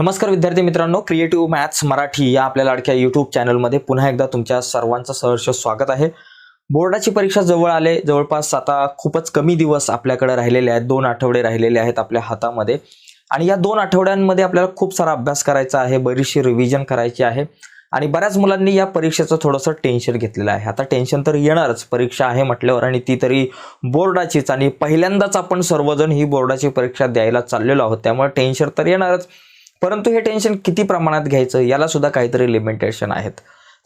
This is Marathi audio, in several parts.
नमस्कार विद्यार्थी मित्रांनो क्रिएटिव्ह मॅथ्स मराठी या आपल्या लाडक्या युट्यूब चॅनलमध्ये पुन्हा एकदा तुमच्या सर्वांचं सहर्ष स्वागत आहे. बोर्डाची परीक्षा जवळ आले जवळपास आता खूपच कमी दिवस आपल्याकडे राहिलेले आहेत दोन आठवडे राहिलेले आहेत आपल्या हातामध्ये. आणि या दोन आठवड्यांमध्ये आपल्याला खूप सारा अभ्यास करायचा आहे बरीचशी रिव्हिजन करायची आहे. आणि बऱ्याच मुलांनी या परीक्षेचं थोडंसं टेन्शन घेतलेलं आहे. आता टेन्शन तर येणारच परीक्षा आहे म्हटल्यावर आणि ती तरी बोर्डाचीच आणि पहिल्यांदाच आपण सर्वजण ही बोर्डाची परीक्षा द्यायला चाललेलो आहोत. त्यामुळे टेन्शन तर येणारच. परंतु हे टेन्शन किती प्रमाणात घ्यायचं? याला सुद्धा काहीतरी लिमिटेशन आहेत.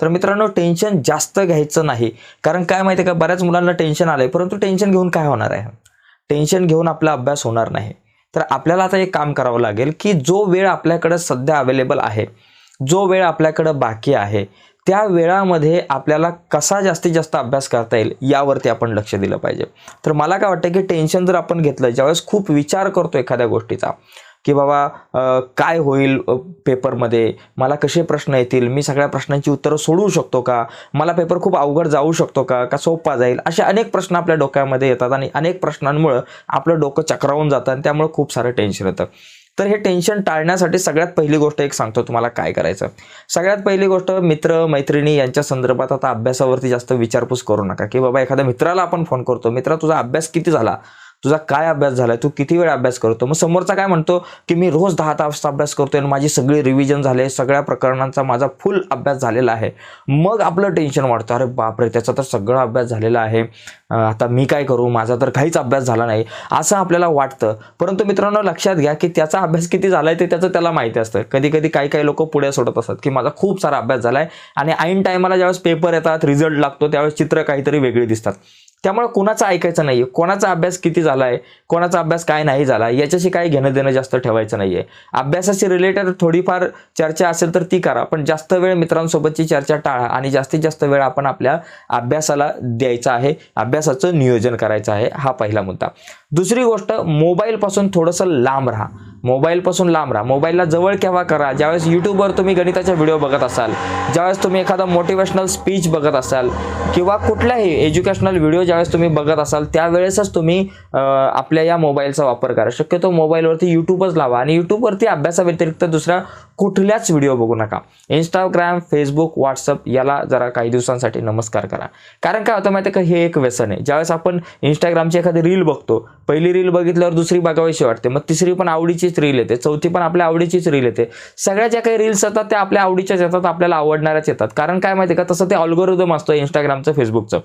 तर मित्रांनो टेन्शन जास्त घ्यायचं नाही. कारण काय माहिती आहे का? बऱ्याच मुलांना टेन्शन आलंय. परंतु टेन्शन घेऊन काय होणार आहे? टेन्शन घेऊन आपला अभ्यास होणार नाही. तर आपल्याला आता एक काम करावं लागेल की जो वेळ आपल्याकडं सध्या अवेलेबल आहे जो वेळ आपल्याकडं बाकी आहे त्या वेळामध्ये आपल्याला कसा जास्तीत जास्त अभ्यास करता येईल यावरती आपण लक्ष दिलं पाहिजे. तर मला काय वाटतं की टेन्शन जर आपण घेतलं ज्यावेळेस खूप विचार करतो एखाद्या गोष्टीचा की बाबा काय होईल पेपरमध्ये? मला कसे प्रश्न येतील? मी सगळ्या प्रश्नांची उत्तरं सोडवू शकतो का? मला पेपर खूप अवघड जाऊ शकतो का? का सोपा जाईल? असे अनेक प्रश्न आपल्या डोक्यामध्ये येतात आणि अनेक प्रश्नांमुळं आपलं डोकं चक्रावून जातं आणि त्यामुळे खूप सारं टेन्शन येतं. तर हे टेन्शन टाळण्यासाठी सगळ्यात पहिली गोष्ट एक सांगतो तुम्हाला काय करायचं. सगळ्यात पहिली गोष्ट मित्र मैत्रिणी यांच्या संदर्भात आता अभ्यासावरती जास्त विचारपूस करू नका. की बाबा एखाद्या मित्राला आपण फोन करतो. मित्रा तुझा अभ्यास किती झाला? तुझा काय अभ्यास झालाय? तू किती वेळ अभ्यास करतो? मग समोरचा काय म्हणतो की मी रोज दहा तास अभ्यास करतोय आणि माझी सगळी रिव्हिजन झाले सगळ्या प्रकरणांचा माझा फुल अभ्यास झालेला आहे. मग आपलं टेन्शन वाढतं. अरे बापरे! त्याचा तर सगळा अभ्यास झालेला आहे. आता मी काय करू? माझा तर काहीच अभ्यास झाला नाही. असं आपल्याला वाटतं. परंतु मित्रांनो लक्षात घ्या की त्याचा अभ्यास किती झालाय ते त्याचं त्याला माहिती असतं. कधी कधी काही काही लोक पुढे सोडत असतात की माझा खूप सारा अभ्यास झालाय आणि ऐन टायमाला ज्यावेळेस पेपर येतात रिझल्ट लागतो त्यावेळेस चित्र काहीतरी वेगळी दिसतात. त्यामुळे कुणाचं ऐकायचं नाहीये? कोणाचा अभ्यास किती झालाय? कोणाचा अभ्यास काय नाही झाला? याच्याशी काही घेणं देणं जास्त ठेवायचं नाहीये. अभ्यासाशी रिलेटेड थोडीफार चर्चा असेल तर ती करा पण जास्त वेळ मित्रांसोबतची चर्चा टाळा आणि जास्तीत जास्त वेळ आपण आपल्या अभ्यासाला द्यायचा आहे. अभ्यासाचं नियोजन करायचं आहे. हा पहिला मुद्दा. दुसरी गोष्ट मोबाईलपासून थोडंसं लांब राहा. मोबाईलपासून लांब राहा. मोबाईलला जवळ केव्हा करा? ज्यावेळेस यूट्यूबवर तुम्ही गणिताचे व्हिडिओ बघत असाल ज्यावेळेस तुम्ही एखादा मोटिवेशनल स्पीच बघत असाल किंवा कुठलाही एज्युकेशनल व्हिडिओ ज्यावेळेस तुम्ही बघत असाल त्यावेळेसच तुम्ही आपल्या या मोबाईलचा वापर करा. शक्यतो मोबाईलवरती यूट्यूबच लावा. आणि यूट्यूबवरती अभ्यासाव्यतिरिक्त दुसऱ्या कुठल्याच व्हिडिओ बघू नका. इंस्टाग्राम फेसबुक व्हॉट्सअप याला जरा काही दिवसांसाठी नमस्कार करा. कारण काय होतं माहिती आहे का? हे एक व्यसन आहे. ज्यावेळेस आपण इंस्टाग्रामची एखादी रील बघतो पहिली रील बघितल्यावर दुसरी बघावीशी वाटते. मग तिसरी पण आवडीचीच रील येते. चौथी पण आपल्या आवडीचीच रील येते. सगळ्या ज्या काही रील्स येतात त्या आपल्या आवडीच्याच येतात आपल्याला आवडणाऱ्याच येतात. कारण काय माहिती आहे का? तसं ते अल्गोरिदम असतं इंस्टाग्रामचं फेसबुकचं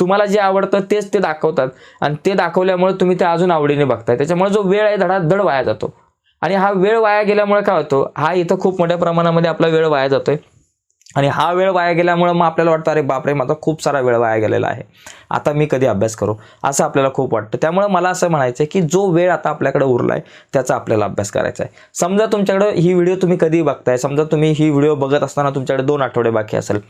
तुम्हाला जे आवडतं तेच ते दाखवतात. आणि ते दाखवल्यामुळे तुम्ही ते अजून आवडीने बघताय. त्याच्यामुळे जो वेळ आहे धडाधड वाया जातो. आणि हा वेळ वाया गेल्यामुळे काय होतो? हा इथं खूप मोठ्या प्रमाणामध्ये आपला वेळ वाया जातोय. आणि हा वेळ वाया गेल्यामुळं मग आपल्याला वाटतं अरे बापरे माझा खूप सारा वेळ वाया गेलेला आहे. आता मी कधी अभ्यास करू? असं आपल्याला खूप वाटतं. त्यामुळे मला असं म्हणायचं आहे की जो वेळ आता आपल्याकडे उरला आहे त्याचा आपल्याला अभ्यास करायचा आहे समजा तुमच्याकडे ही व्हिडिओ तुम्ही कधी बघताय? समजा तुम्ही ही व्हिडिओ बघत असताना तुमच्याकडे दोन आठवडे बाकी असेल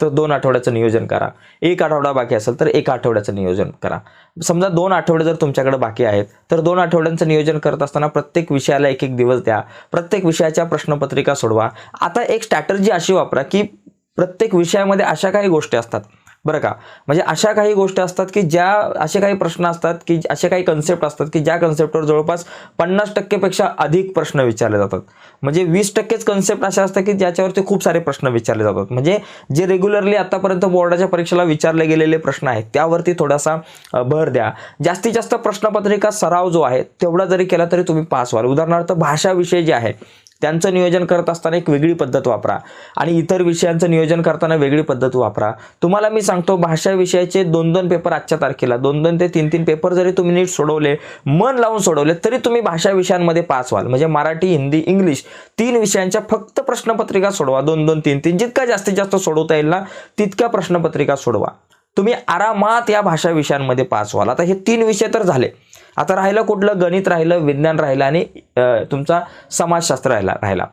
तर दोन आठवड्याचं नियोजन करा. एक आठवडा बाकी असेल तर एक आठवड्याचं नियोजन करा. समजा दोन आठवडे जर तुमच्याकडे बाकी आहेत तर दोन आठवड्यांचं नियोजन करत असताना प्रत्येक विषयाला एक एक दिवस द्या. प्रत्येक विषयाच्या प्रश्नपत्रिका सोडवा. आता एक स्ट्रॅटर्जी अशी वापरा की प्रत्येक विषयामध्ये अशा काही गोष्टी असतात. बरं का? म्हणजे अशा काही गोष्टी असतात की ज्या असे काही प्रश्न असतात की असे काही कन्सेप्ट असतात की ज्या कन्सेप्टवर जवळपास पन्नास टक्केपेक्षा अधिक प्रश्न विचारले जातात. म्हणजे वीस टक्केच कन्सेप्ट असे असतात की ज्याच्यावरती खूप सारे प्रश्न विचारले जातात. म्हणजे जे रेग्युलरली आतापर्यंत बोर्डाच्या परीक्षेला विचारले गेलेले प्रश्न आहेत त्यावरती थोडासा भर द्या. जास्तीत जास्त प्रश्नपत्रिका सराव जो आहे तेवढा जरी केला तरी तुम्ही पास व्हाल. उदाहरणार्थ भाषाविषयी जे आहे त्यांचं नियोजन करत असताना एक वेगळी पद्धत वापरा आणि इतर विषयांचं नियोजन करताना वेगळी पद्धत वापरा. तुम्हाला मी सांगतो भाषा विषयाचे दोन दोन पेपर आजच्या तारखेला दोन दोन ते तीन तीन पेपर जरी तुम्ही नीट सोडवले मन लावून सोडवले तरी तुम्ही भाषा विषयांमध्ये पास व्हाल. म्हणजे मराठी हिंदी इंग्लिश तीन विषयांच्या फक्त प्रश्नपत्रिका सोडवा. दोन दोन तीन तीन जितका जास्तीत जास्त सोडवता येईल ना तितक्या प्रश्नपत्रिका सोडवा. तुम्ही आरामात या भाषा विषयांमध्ये पास व्हाल. आता हे तीन विषय तर झाले. आता राहिलं कुठलं? गणित राहिलं विज्ञान राहिलं आणि तुमचा समाजशास्त्र राहिला राहिला.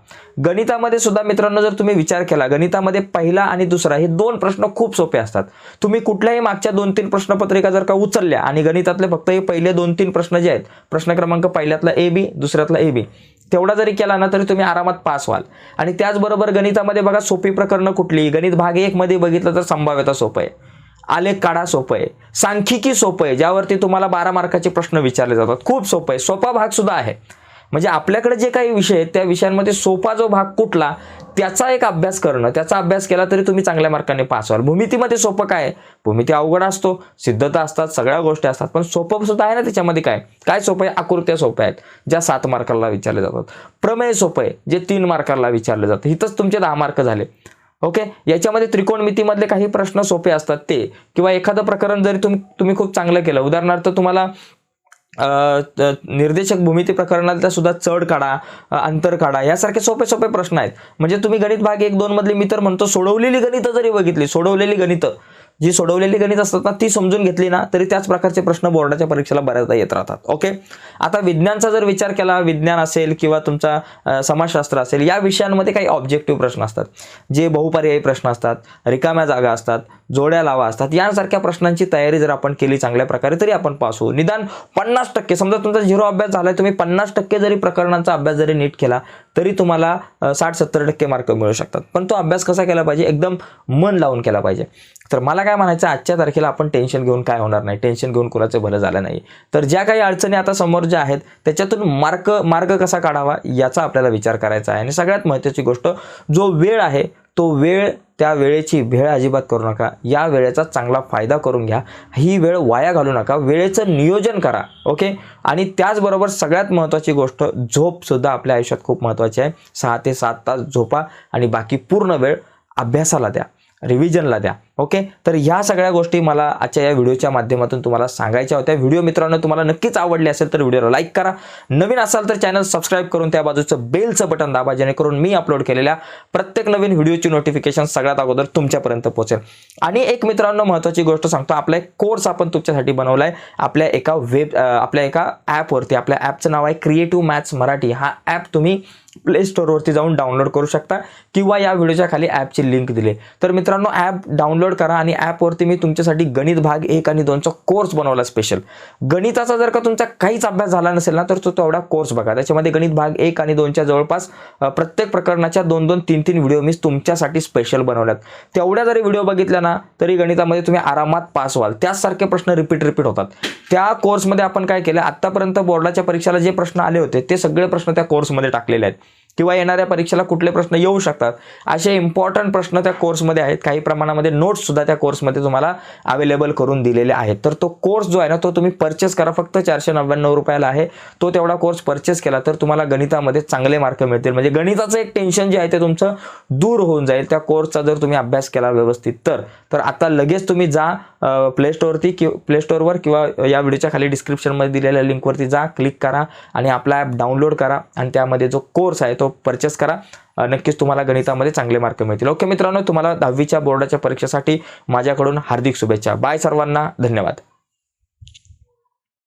गणितामध्ये सुद्धा मित्रांनो जर तुम्ही विचार केला गणितामध्ये पहिला आणि दुसरा हे दोन प्रश्न खूप सोपे असतात. तुम्ही कुठल्याही मागच्या दोन तीन प्रश्नपत्रिका जर का उचलल्या आणि गणितातले फक्त हे पहिले दोन तीन प्रश्न जे आहेत प्रश्न क्रमांक पहिल्यातला ए बी दुसऱ्यातला ए बी तेवढा जरी केला ना तरी तुम्ही आरामात पास व्हाल. आणि त्याचबरोबर गणितामध्ये बघा सोपी प्रकरणं कुठली? गणित भाग एकमध्ये बघितलं तर संभाव्यता सोपं आहे. आलेख काढा सोपं आहे. सांख्यिकी सोपं आहे. ज्यावरती तुम्हाला बारा मार्काचे प्रश्न विचारले जातात. खूप सोपं आहे. सोपा भाग सुद्धा आहे. म्हणजे आपल्याकडे जे काही विषय आहेत त्या विषयांमध्ये सोपा जो भाग कुठला त्याचा एक अभ्यास करणं त्याचा अभ्यास केला तरी तुम्ही चांगल्या मार्काने पास व्हाल. भूमितीमध्ये सोपं काय आहे? भूमिती अवघड असतो सिद्धता असतात सगळ्या गोष्टी असतात पण सोपं सुद्धा आहे ना त्याच्यामध्ये काय? काय सोपं आहे? आकृत्या सोप्या आहेत ज्या सात मार्काला विचारले जातात. प्रमेय सोपं आहे जे तीन मार्काला विचारले जातं इथंच तुमचे दहा मार्क झाले. ओके याच्यामध्ये त्रिकोणमितीमधले काही प्रश्न सोपे असतात ते. किंवा एखादं प्रकरण जरी तुम्ही तुम्ही खूप चांगलं केलं. उदाहरणार्थ तुम्हाला निर्देशक भूमिती प्रकरणातल्या सुद्धा चढ काढा अंतर काढा यासारखे सोपे सोपे प्रश्न आहेत. म्हणजे तुम्ही गणित भाग एक दोन मधले मी तर म्हणतो सोडवलेली गणितं जरी बघितली सोडवलेली गणितं जी सोडवलेली गणित असतात ना ती समजून घेतली ना तरी त्याच प्रकारचे प्रश्न बोर्डाच्या परीक्षेला बऱ्याचदा येत राहतात. ओके आता विज्ञानचा जर विचार केला विज्ञान असेल किंवा तुमचा समाजशास्त्र असेल या विषयांमध्ये काही ऑब्जेक्टिव्ह प्रश्न असतात. जे बहुपर्यायी प्रश्न असतात रिकाम्या जागा असतात जोड्या लावा असतात यांसारख्या प्रश्नांची तयारी जर आपण केली चांगल्या प्रकारे तरी आपण पास होऊ. निदान पन्नास टक्के समजा तुमचा झिरो अभ्यास झालाय तुम्ही पन्नास टक्के जरी प्रकरणांचा अभ्यास जरी नीट केला तरी तुम्हाला साठ सत्तर टक्के मार्क मिळू शकतात. पण तो अभ्यास कसा केला पाहिजे? एकदम मन लावून केला पाहिजे. तर मला काय म्हणायचं आजच्या तारखेला आपण टेन्शन घेऊन काय होणार नाही? टेन्शन घेऊन कुणाचं भलं झालं नाही. तर ज्या काही अडचणी आता समोर ज्या आहेत त्याच्यातून मार्क मार्ग कसा काढावा याचा आपल्याला विचार करायचा आहे. आणि सगळ्यात महत्त्वाची गोष्ट जो वेळ आहे तो वेळ त्या वेळेची भेळ अजिबात करू नका. या वेळेचा चांगला फायदा करून घ्या. ही वेळ वाया घालू नका. वेळेचं नियोजन करा. ओके? आणि त्याचबरोबर सगळ्यात महत्त्वाची गोष्ट झोपसुद्धा आपल्या आयुष्यात खूप महत्त्वाची आहे. सहा ते सात तास झोपा आणि बाकी पूर्ण वेळ अभ्यासाला द्या. रिव्हिजनला द्या. ओके? तर ह्या सगळ्या गोष्टी मला आजच्या या व्हिडिओच्या माध्यमातून तुम्हाला सांगायच्या होत्या. व्हिडिओ मित्रांनो तुम्हाला नक्कीच आवडली असेल तर व्हिडिओला लाईक करा. नवीन असाल तर चॅनल सबस्क्राईब करून त्या बाजूचं बेलचं बटन दाबा जेणेकरून मी अपलोड केलेल्या प्रत्येक नवीन व्हिडिओची नोटिफिकेशन सगळ्यात अगोदर तुमच्यापर्यंत पोहोचेल. आणि एक मित्रांनो महत्त्वाची गोष्ट सांगतो. आपला एक कोर्स आपण तुमच्यासाठी बनवला आहे आपल्या एका वेब आपल्या एका ॲपवरती आपल्या ॲपचं नाव आहे क्रिएटिव्ह मॅथ्स मराठी. हा ॲप तुम्ही प्ले स्टोअरवरती जाऊन डाउनलोड करू शकता किंवा या व्हिडिओच्या खाली ॲपची लिंक दिली. तर मित्रांनो ॲप डाउनलोड करा आणि ॲपवरती मी तुमच्यासाठी गणित भाग एक आणि दोनचा कोर्स बनवला स्पेशल गणिताचा जर का तुमचा काहीच अभ्यास झाला नसेल ना तर तो तेवढा कोर्स बघा. त्याच्यामध्ये गणित भाग एक आणि दोनच्या जवळपास प्रत्येक प्रकरणाच्या दोन दोन तीन तीन व्हिडिओ मी तुमच्यासाठी स्पेशल बनवल्यात. तेवढ्या जरी व्हिडिओ बघितल्या ना तरी गणितामध्ये तुम्ही आरामात पास व्हाल. त्याचसारखे प्रश्न रिपीट रिपीट होतात. त्या कोर्समध्ये आपण काय केलं आत्तापर्यंत बोर्डाच्या परीक्षेला जे प्रश्न आले होते ते सगळे प्रश्न त्या कोर्समध्ये टाकलेले आहेत. किंवा येणाऱ्या परीक्षेला कुठले प्रश्न येऊ शकतात. असे इम्पॉर्टंट प्रश्न त्या कोर्समध्ये आहेत. काही प्रमाणामध्ये नोट्ससुद्धा त्या कोर्समध्ये तुम्हाला अवेलेबल करून दिलेले आहेत. तर तो कोर्स जो आहे ना तो तुम्ही परचेस करा. फक्त चारशे नव्याण्णव रुपयाला आहे. तो तेवढा कोर्स परचेस केला तर तुम्हाला गणितामध्ये चांगले मार्क मिळतील. म्हणजे गणिताचं एक टेन्शन जे आहे ते तुमचं दूर होऊन जाईल. त्या कोर्सचा जर तुम्ही अभ्यास केला व्यवस्थित तर. तर आता लगेच तुम्ही जा प्ले स्टोअरती किंवा प्ले स्टोअरवर किंवा या व्हिडिओच्या खाली डिस्क्रिप्शनमध्ये दिलेल्या लिंकवरती जा. क्लिक करा आणि आपला ॲप डाउनलोड करा. आणि त्यामध्ये जो कोर्स आहे तो परचेस करा. नक्कीच तुम्हाला गणितामध्ये चांगले मार्क मिळतील. ओके मित्रांनो तुम्हाला दहावीच्या बोर्डाच्या परीक्षेसाठी माझ्याकडून हार्दिक शुभेच्छा. बाय सर्वांना. धन्यवाद.